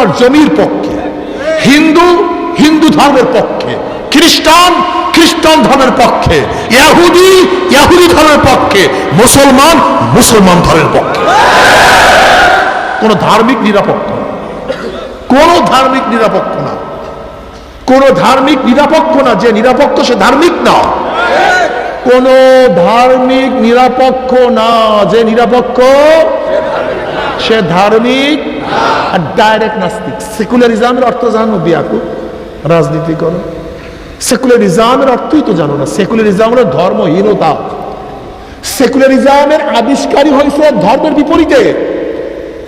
আমার জমির পক্ষে। হিন্দু হিন্দু ধর্মের পক্ষে। খ্রিস্টান খ্রিস্টান ধর্মের পক্ষে। ইয়াহুদি ইয়াহুদি ধর্মের পক্ষে। মুসলমান মুসলমান ধর্মের পক্ষে। কোন ধার্মিক নিরাপক্ষ। কোন ধার্মিক নিরাপক্ষ না। কোন ধার্মিক নিরাপক্ষ না যে নিরাপক্ষ সে ধার্মিক না। কোন ধার্মিক নিরাপক্ষ না যে নিরাপক্ষ সে ধার্মিক আর ডাইরেক্ট নাস্তিক। সেকুলারিজমের অর্থ জানো বিয়াকু? রাজনীতি করো। সেকুলারিজমের অর্থই তো জানো না। সেকুলারিজম হলো ধর্মহীনতা। সেকুলারিজমের আবিষ্কারই হয়েছে ধর্মের বিপরীতে।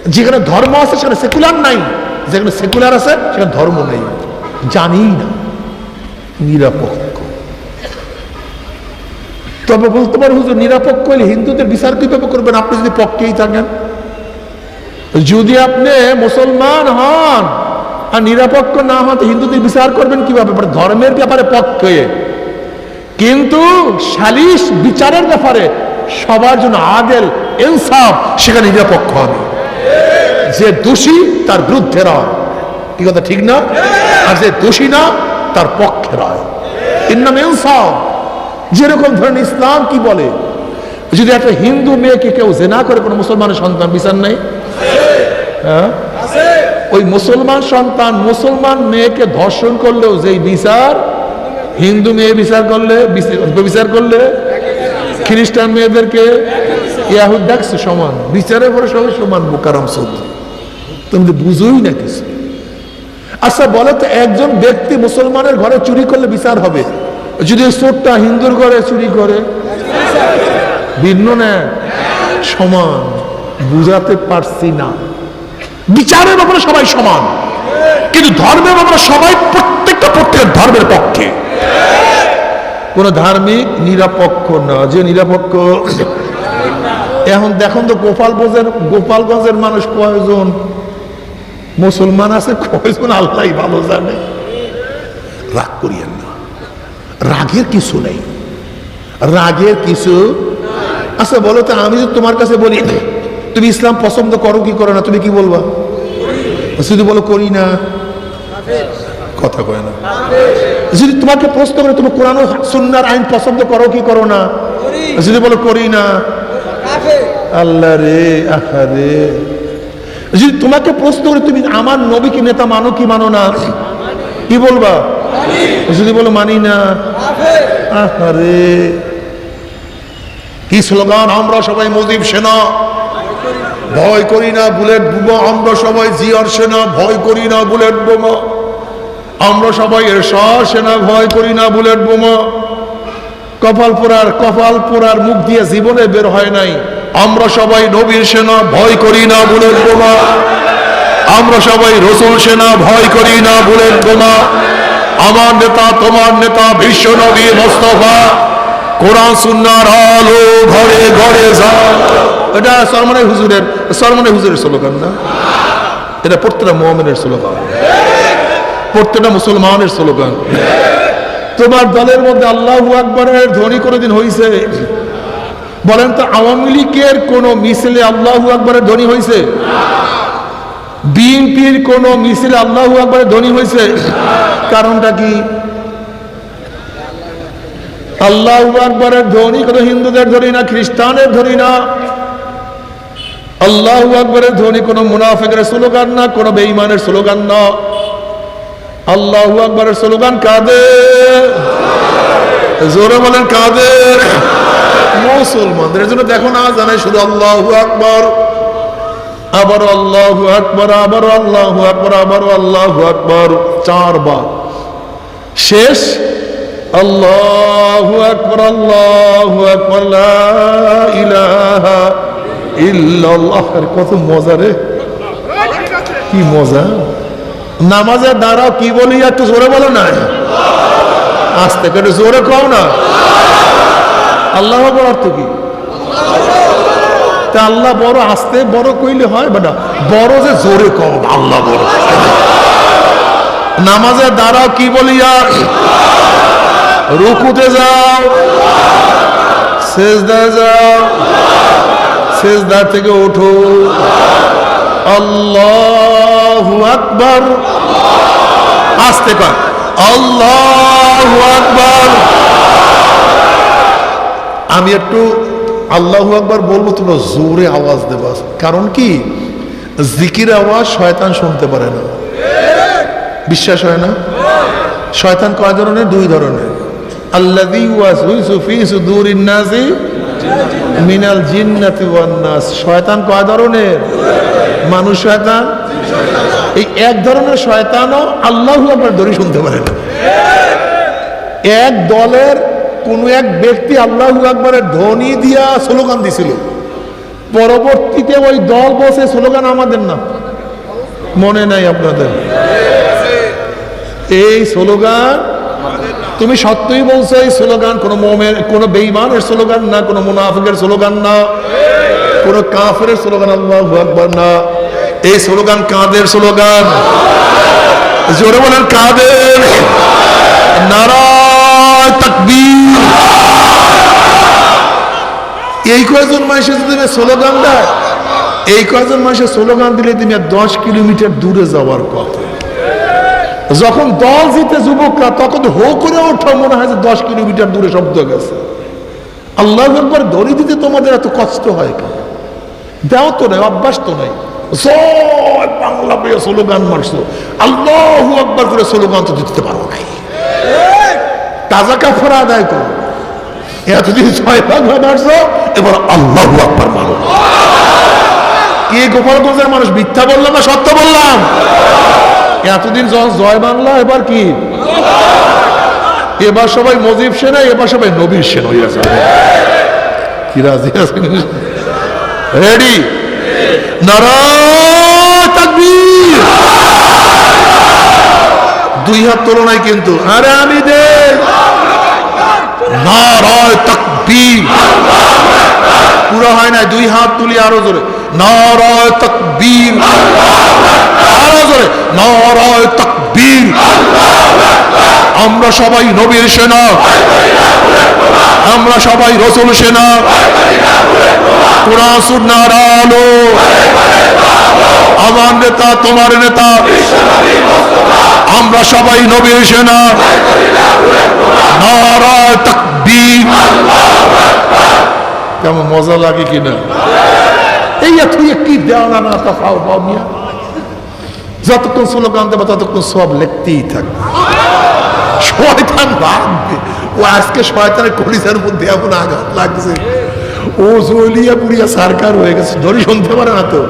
যেখানে ধর্ম আছে, সেখানে সেকুলার নাই। যেখানে সেকুলার আছে, সেখানে ধর্ম নেই। জানি না। নিরপেক্ষ। তবে বলতে পারো হুজুর, নিরপেক্ষ হলে হিন্দুদের বিচার কীভাবে করবেন? আপনি যদি পক্ষেই থাকেন। যদি আপনি মুসলমান হন আর নিরপেক্ষ না হন হিন্দুদের বিচার করবেন কীভাবে? ধর্মের ব্যাপারে পক্ষে। কিন্তু সালিশ বিচারের ব্যাপারে সবার জন্য আদেল, ইনসাফ, সেখানে নিরপেক্ষ হবে। যে দোষী, তার বিরুদ্ধে রয়। কি কথা, ঠিক না? আর যে দোষী না, তার পক্ষে রয়। এর নাম ইনসাফ। যেরকম ধরেন ইসলাম কি বলে? যদি একটা হিন্দু মেয়েকে কেউ জেনা করে, কোনো মুসলমানের সন্তান, বিচার নেই? ওই মুসলমান সন্তান, মুসলমান মেয়েকে ধর্ষণ করলেও যেই বিচার, হিন্দু মেয়ে বিচার করলে বিচার করলে, খ্রিস্টান মেয়েদেরকে সমান, বিচারের পরে সবাই সমান বোকারাম সৌদ তুমি তো বুঝোই না কিছু। আচ্ছা বলো তো, একজন ব্যক্তি মুসলমানের ঘরে চুরি করলে বিচার হবে? যদি চোরটা হিন্দুর ঘরে চুরি করে, ভিন্ন না, সমান? বুঝাতে পারছি না। বিচারের ব্যাপারে সবাই সমান, কিন্তু ধর্মের ব্যাপারে সবাই প্রত্যেকটা প্রত্যেকের ধর্মের পক্ষে। কোন ধার্মিক নিরাপক্ষ না, যে নিরাপক্ষ। এখন দেখুন তো গোপালগঞ্জের গোপালগঞ্জের মানুষ কয়জন? মুসলমান আছে কয়জন? আল্লাহ ভালো জানে। রাগ করিয়েন না। রাগের কিছু নেই। রাগের কিছু আচ্ছা বলো তো আমি যদি তোমার কাছে বলি তুমি ইসলাম পছন্দ করো, কি করো না, তুমি কি বলবা? শুধু বলো করি না। কথা কয় না। যদি তোমাকে প্রশ্ন করে, তুমি কোরআন সুন্নার আইন পছন্দ করো, কি করো না? যদি বলো করি না। আল্লাহ রে, আহা রে। যদি তোমাকে প্রশ্ন করে, তুমি আমার নবীকে নেতা, মানো কি মানো না? কি বলবা? যদি বলো মানি না। আরে কি স্লোগান, আমরা সবাই মুজিব সেনা। ভয় করি না বুলেট বোমা, আমরা সবাই জিয়ার সেনা, ভয় করি না বুলেট বোমা। আমরা সবাই এরশাহ সেনা, ভয় করি না বুলেট বোমা। কপাল পোড়ার কপাল পোড়ার মুখ দিয়ে জীবনে বের হয় নাই। আমরা সবাই নবীর সেনা, ভয় করি না বুলেট বোমা। আমরা সবাই রসুল সেনা, ভয় করি না বুলেট বোমা। আমার নেতা, তোমার নেতা, বিশ্ব নবী মোস্তফা। কোরআন, সুন্নার আলো, ঘরে ঘরে যা এটা সরমনে হুজুরের সরমনে হুজুরের স্লোগান না? এটা প্রত্যেকটা মোহামেনের স্লোগান। প্রত্যেকটা মুসলমানের স্লোগান। তোমার দলের মধ্যে আল্লাহ আকবরের ধ্বনি কোনোদিন হয়েছে বলেন তো, আওয়ামী লীগের কোন মিছিলে আল্লাহ আকবরের ধ্বনি হয়েছে বিএনপির কোন মিছিলে আল্লাহ আকবরের ধ্বনি হয়েছে কারণটা কি? আল্লাহ আকবরের ধ্বনি কোনো হিন্দুদের ধ্বনি না খ্রিস্টানের ধ্বনি না? আল্লাহ আকবরের ধ্বনি কোনো মুনাফেকের স্লোগান না, কোনো বেঈমানের স্লোগান না। আল্লাহ আকবরের স্লোগান কাদের? জোরে বলেন কাদের? মুসলমানদের। জন্য দেখো না, জানাই শুধু আল্লাহ আকবর। আবার আল্লাহ আকবর আবার আল্লাহ আকবর আবার আল্লাহ আকবর। চারবার। শেষ। আল্লাহ আকবর আল্লাহ আকবর ইলাহা ইল্লাল্লাহ, আরে কত মজা রে। কি মজা। নামাজের দ্বারাও কি বলি, একটু জোরে বলো না। আস্তে করে জোরে কও না। আল্লাহ আকবর অর্থ কি? তা আল্লাহ বড় আস্তে বড় কইলে হয়, বেটা বড় যে জোরে কম আল্লাহ বড়। নামাজের দ্বারা কি বলি, আর রুকুতে যাও শেষদায় যাও। শেষদার থেকে ওঠো। আল্লাহ আল্লাহু আকবার। আস্তে কর আল্লাহু আকবার। আমি একটু আল্লাহু আকবার বলব, তোমরা জোরে আওয়াজ দেবা। কারণ কি? জিকির আওয়াজ শয়তান শুনতে পারে না। বিশ্বাস হয় না? শয়তান কয় ধরনের? দুই ধরনের। আল্লাযী মিনাল জিন্নাতি ওয়ান নাস শয়তান কয় ধরনের? মানুষ শয়তান? এই এক ধরনের শয়তানও আল্লাহু আকবার ধরে শুনতে পারে এক দলের কোন এক ব্যক্তি আল্লাহু আকবরের ধ্বনি দিয়া স্লোগান দিছিল। পরবর্তীতে ওই দল বসে স্লোগান আমাদের না। মনে নাই আপনাদের? এই স্লোগান তুমি সত্যই বলছো, এই স্লোগান কোনো মোমের কোনো বেইমানের স্লোগান না, কোনো মুনাফিকের স্লোগান না, কোনো কাফের স্লোগান, আল্লাহু আকবার না। এই স্লোগান কাদের স্লোগান? জোরে বলেন, কাদের? নারায় তাকবীর। এই কয়জন মানুষের যদি স্লোগান দেয়, এই কয়জন মানুষের স্লোগান দিলে তিনি দশ কিলোমিটার দূরে যাওয়ার কথা যখন দল জিতে যুবকরা, তখন হো করে ওঠা, মনে হয় যে দশ কিলোমিটার দূরে শব্দ গেছে। আল্লাহ একবার দড়ি দিতে তোমাদের এত কষ্ট হয় কেন? দেও তো নাই, অভ্যাস তো নাই। জয় বাংলা পেয়ে স্লোগান মারছো। আল্লাহ একবার করে স্লোগান তো দিতে পারো নাই। তাজা কাফরা আদায় করো। এতদিন ছয় বাংলা মারছো, এবার আল্লাহ আকবার মারো। কি গোপালগঞ্জের মানুষ মিথ্যা বললাম না সত্য বললাম? এতদিন জয় বাংলা, এবার কি? এবার সবাই মজিব সেনা, এবার সবাই নবীর সেন কি রাজি আছেন? রেডি দুই হাত তুলনায় কিন্তু। আরে আমি দে। নারায় তাকবীর। পুরো হয় না দুই হাত তুলি আরও জোরে। নারায় তাকবীর। আরও নারায় তাকবীর। আমরা সবাই নবীর সেনা। আমরা সবাই রসুল সেনা। কোরআন, সুন্নাহর আলো। আমার নেতা, তোমার নেতা। আমরা সবাই নবীর সেনা। নারায় তাকবীর। কেমন মজা লাগে কিনা? এই এত কি দেওয়া না তাফাও বামিয়া যতক্ষণ স্লোগান দেবো, ততক্ষণ সব লিখতেই থাকবে। শয়তান ভাববে ও আজকে শয়তানের কলিজার মধ্যে এমন আঘাত লাগছে। ও জলিয়া পুড়িয়া সারকার হয়ে গেছে। ধরে শুনতে পারে না তো?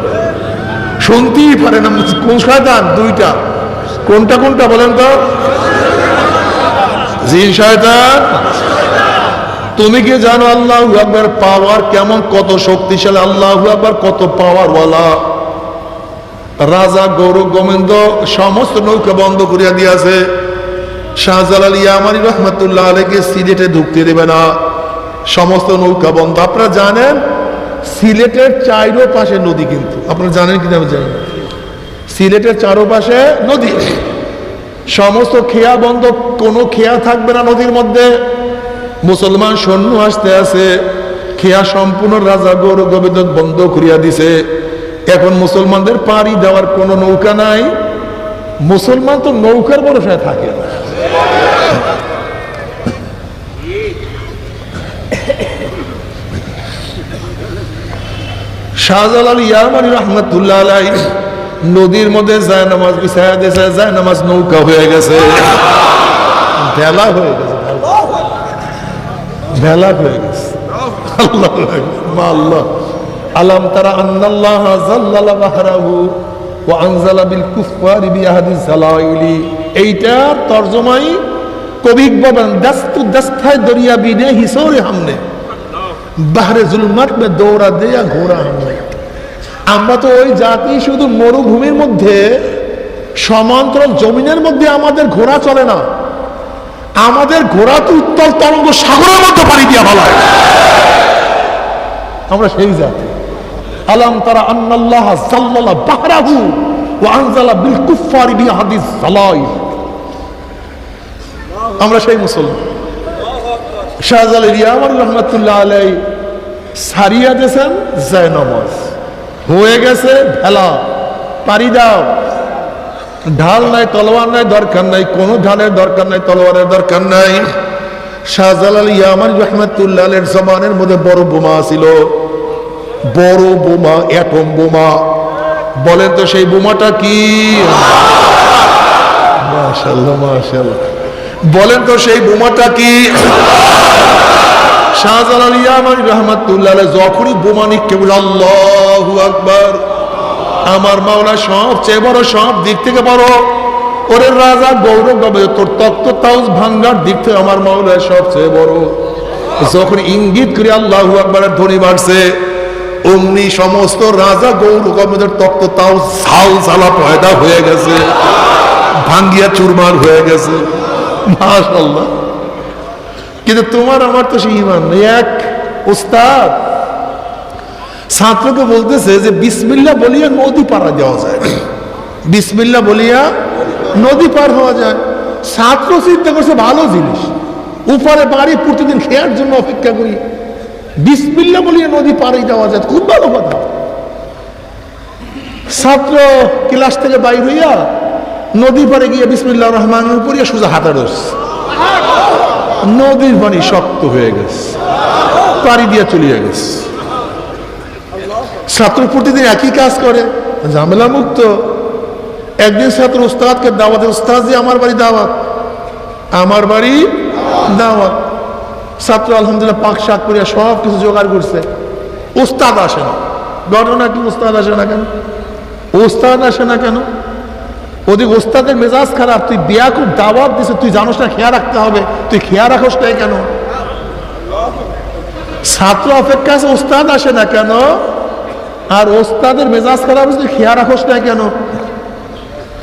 শুনতেই পারে না। কোন শয়তান? দুইটা। কোনটা কোনটা বলেন তো? জিন শয়তান। তুমি কি জানো আল্লাহ আকবার পাওয়ার কেমন কত শক্তিশালী? আল্লাহ আকবার কত পাওয়ার ওয়ালা রাজা গৌরব গোবিন্দ সমস্ত নৌকা বন্ধ করিয়া দিয়াছে। শাহজালাল ইয়ামানি রহমতুল্লাহ আলীকে সিলেটে ঢুকতে দেবে না। সমস্ত নৌকা বন্ধ। আপনারা জানেন, সিলেটের চাইরো পাশে নদী কিন্তু। আপনারা জানেন কিনা আমি জানি। সিলেটের চারোপাশে নদী। সমস্ত খেয়া বন্ধ, কোনো খেয়া থাকবে না নদীর মধ্যে। মুসলমান সৈন্য আসতে আছে খেয়া সম্পূর্ণ রাজা গৌর গোবিন্দ বন্ধ করিয়া দিছে। এখন মুসলমানদের পাড়ি দেওয়ার কোনো নৌকা নাই। মুসলমান তো নৌকার ভরসায় থাকে না। শাহজালাল ইয়ামানি রহমতুল্লাহ আলাই নদীর মধ্যে যায় নামাজ বিছায়া দিয়েছে যায় নামাজ নৌকা হয়ে গেছে। ভেলা হয়ে গেছে, ভেলা। হয়ে গেছে। আল্লাহ আল্লাহ আলাম তারা আন্নাল্লাহ জাল্লালা বাহরাহু আনজালা বিল কবি দরিয়া বিনে হিসোরে হামনে। বাহরে মে দৌড়া দেয়া ঘোড়া হামনে। আমরা তো ওই জাতি শুধু মরুভূমির মধ্যে, সমান্তরাল জমিনের মধ্যে আমাদের ঘোড়া চলে না। আমাদের ঘোড়া তো উত্তল তরঙ্গ সাগরের মধ্যে পাড়ি দিয়া ভালো আমরা সেই জাতি। আলাম তারা আন্নাল্লাহ জাল্লালা বাহরাহু ওয়া আনজালা বিল আমরা সেই মুসলমান শাহজাল রহমতুল্লাহ আলাই সারিয়া হয়ে গেছে ভেলা। পারি দাও। ঢাল নাই, তলোয়ার নাই, দরকার নাই, কোনো ঢালের দরকার নাই, তলোয়ারের দরকার নাই। শাহজালাল ইয়ামান রহমতুল্লাহের জমানের মধ্যে বড় বোমা ছিল। বড় বোমা অ্যাটম বোমা। বলেন তো সেই বোমাটা কি? বলেন তো সেই বোমাটা কি? শাহজালাল ইয়ামান রহমতুল্লাহ যখনই বোমা নিক্ষেপ আল্লাহু আকবার। আমার মাওলা সবচেয়ে বড়, সব দিক থেকে বড়। ওরে রাজা, গৌরব তোর তক্ত তাউস ভাঙ্গার দিক থেকে আমার মাওলা সবচেয়ে বড়। যখন ইঙ্গিত করে আল্লাহ আকবরের ধ্বনি বাড়ছে। অমনি সমস্ত রাজা গৌর তক্ত তাও ঝাল ঝালা পয়দা হয়ে গেছে। ভাঙ্গিয়া চুরমার হয়ে গেছে। মাশাল্লাহ কিন্তু তোমার আমার তো সেই ইমান নেই। এক উস্তাদ ছাত্রকে বলতেছে যে বিসমিল্লা বলিয়া নদী পারা যাওয়া যায়। বিসমিল্লা বলিয়া নদী পার হওয়া যায়। ছাত্র চিন্তা করছে, ভালো জিনিস। উপরে বাড়ি প্রতিদিন খেয়ার জন্য অপেক্ষা করি। বিসমিল্লা বলিয়া নদী পারে যাওয়া যায়। খুব ভালো কথা। ছাত্র ক্লাস থেকে বাইর হইয়া নদী পারে গিয়ে বিসমিল্লা রহমানের উপরিয়া সোজা হাতা ধরছে। নদীর পানি শক্ত হয়ে গেছে। পাড়ি দিয়া চলিয়া গেছে। ছাত্র প্রতিদিন একই কাজ করে, ঝামেলা মুক্ত। একদিন ছাত্র উস্তাদকে দাওয়াতে, উস্তাদ যে আমার বাড়ি দাওয়াত। আমার বাড়ি দাওয়াত। ছাত্র আলহামদুলিল্লাহ পাক শাক করিয়া সব কিছু জোগাড় করছে। উস্তাদ আসে না। ঘটনা কি উস্তাদ আসে না কেন? উস্তাদ আসে না কেন? ওদিক ওস্তাদের মেজাজ খারাপ, তুই বিয়া খুব দাওয়াত দিছে, তুই জানোস না, খেয়াল রাখতে হবে। তুই খেয়াল রাখোস নাই কেন? ছাত্র অপেক্ষা আছে ওস্তাদ আসে না কেন? আর ওস্তাদের মেজাজ খারাপ তুই খেয়াল রাখোস না কেন?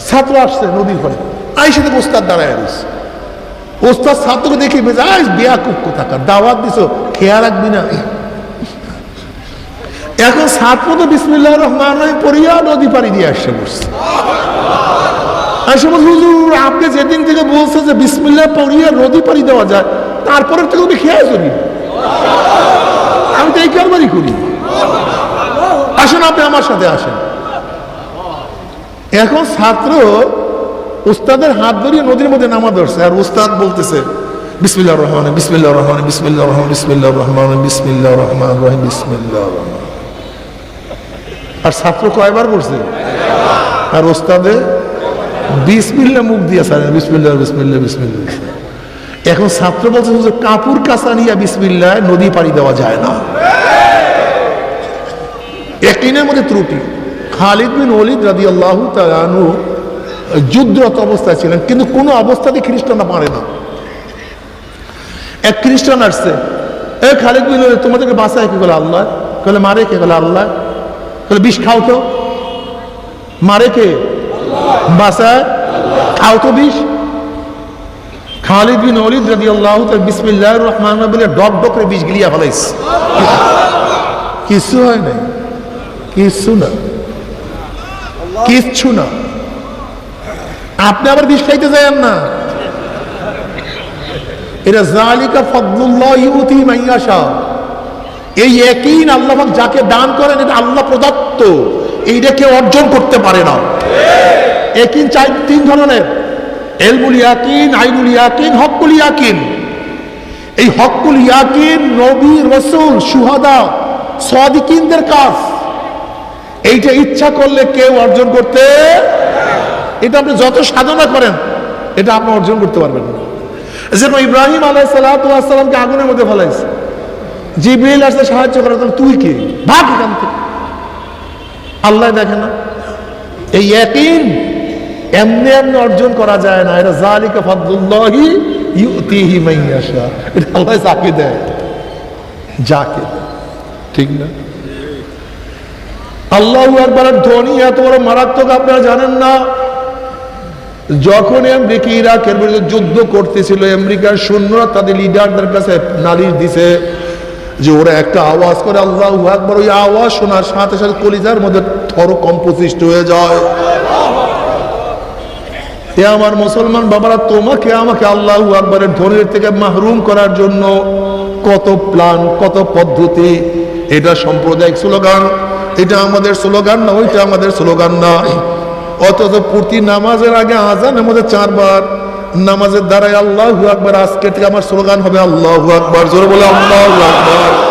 ছাত্র আসছে নদীর ঘরে। আইসে থেকে ওস্তাদ দাঁড়ায় রয়েছে। ওস্তাদ ছাত্রকে দেখি মেজাজ বিয়া খুব কোথাকার? দাওয়াত দিছ খেয়াল রাখবি না। এখন ছাত্র তো বিসমিল্লাহ রহমান রহিম পড়িয়া নদী পাড়ি দিয়ে আসছে বসছে। আসে বলছে, হুজুর আপনি যেদিন থেকে বলছে যে বিসমিল্লাহ পড়িয়া নদী পাড়ি দেওয়া যায় তারপরে থেকে তুমি খেয়াল করি আমি তো এই কারবারই করি আসেন আপনি আমার সাথে আসেন। এখন ছাত্র উস্তাদের হাত ধরিয়ে নদীর মধ্যে নামা ধরছে আর উস্তাদ বলতেছে, বিসমিল্লাহ রহমান বিসমিল্লাহ রহমান বিসমিল্লাহ রহমান বিসমিল্লাহ রহমান বিসমিল্লাহ রহমান, রহিম, বিসমিল্লাহ রহমান। আর ছাত্র কয়বার করছে আর ওস্তাদে বিসমিল্লা মুখ দিয়ে স্যার বিসমিল্লা বিসমিল্লা বিসমিল্লা এখন ছাত্র বলছে হুজুর, কাপুর কাঁচা নিয়ে বিসমিল্লা নদী পাড়ি দেওয়া যায় না। একদিনের মধ্যে ত্রুটি। খালিদ বিন ওলিদ রাদি আল্লাহ তালু যুদ্ধরত অবস্থায় ছিলেন, কিন্তু কোনো অবস্থাতে খ্রিস্টানরা পারে না। এক খ্রিস্টান আসছে, এ খালিদ ওলিদ তোমাদেরকে বাঁচায় কি? বলে, আল্লাহ। বলে, মারে কে? বলে, আল্লাহ। বলে, বিষ খাও তো। মারে কে? বাসায় খাও তো বিষ। খালিদ বিন ওলিদ রাদি আল্লাহ বিসমিল্লাহ রহমান বলে, ডক ডক করে বিষ গিলিয়া ফেলাইছে। কিছু হয় নাই। কিচ্ছু না। কিচ্ছু না। আপনি আবার বিষ খাইতে যায়েন না। এটা জালিকা ফদলুল্লাহ এই একই আল্লাহ যাকে দান করেন, এটা আল্লাহ প্রদত্ত। এইটা কেউ অর্জন করতে পারে না। একিন চাই তিন ধরনের। এলমুল ইয়াকিন, আইনুল ইয়াকিন হকুল ইয়াকিন। এই হকুল ইয়াকিন, নবী, রসুল সুহাদা সাদিকিনদের কাজ এইটা ইচ্ছা করলে কেউ অর্জন করতে এটা আপনি যত সাধনা করেন, এটা আপনি অর্জন করতে পারবেন না। যেন ইব্রাহিম আলাই সালাতামকে আগুনের মধ্যে ফেলাইছে। জিবরিল আসলে সাহায্য করে তুই কে? ভাগ এখান থেকে। আল্লাহ দেখে না। এই একদিন এমনি এমনি অর্জন করা যায় না। এটা জালিকা ফাদুল্লাহি ইউতিহি মাইয়াশা এটা আল্লাহ যাকে দেয়, যাকে ঠিক না? আল্লাহ একবারের ধ্বনি এত বড় মারাত্মক, আপনারা জানেন না। যখন আমেরিকা, ইরাকের বিরুদ্ধে যুদ্ধ করতেছিল, আমেরিকার সৈন্যরা তাদের লিডারদের কাছে নালিশ দিছে যে ওরা একটা আওয়াজ করে, আল্লাহ একবার ওই আওয়াজ শোনার সাথে সাথে কলিজার মধ্যে থর কম্পোসিস্ট হয়ে যায়। এ আমার মুসলমান বাবারা, তোমাকে, আমাকে আল্লাহ আকবরের ধ্বনির থেকে মাহরুম করার জন্য কত প্ল্যান, কত পদ্ধতি, এটা সাম্প্রদায়িক স্লোগান, এটা আমাদের স্লোগান না, ওইটা আমাদের স্লোগান না। অথচ প্রতি নামাজের আগে আজান মধ্যে চারবার নামাজের দ্বারাই আল্লাহ আকবার, আজকে থেকে আমার স্লোগান হবে আল্লাহ আকবার। জোরে বলে আল্লাহ আকবার।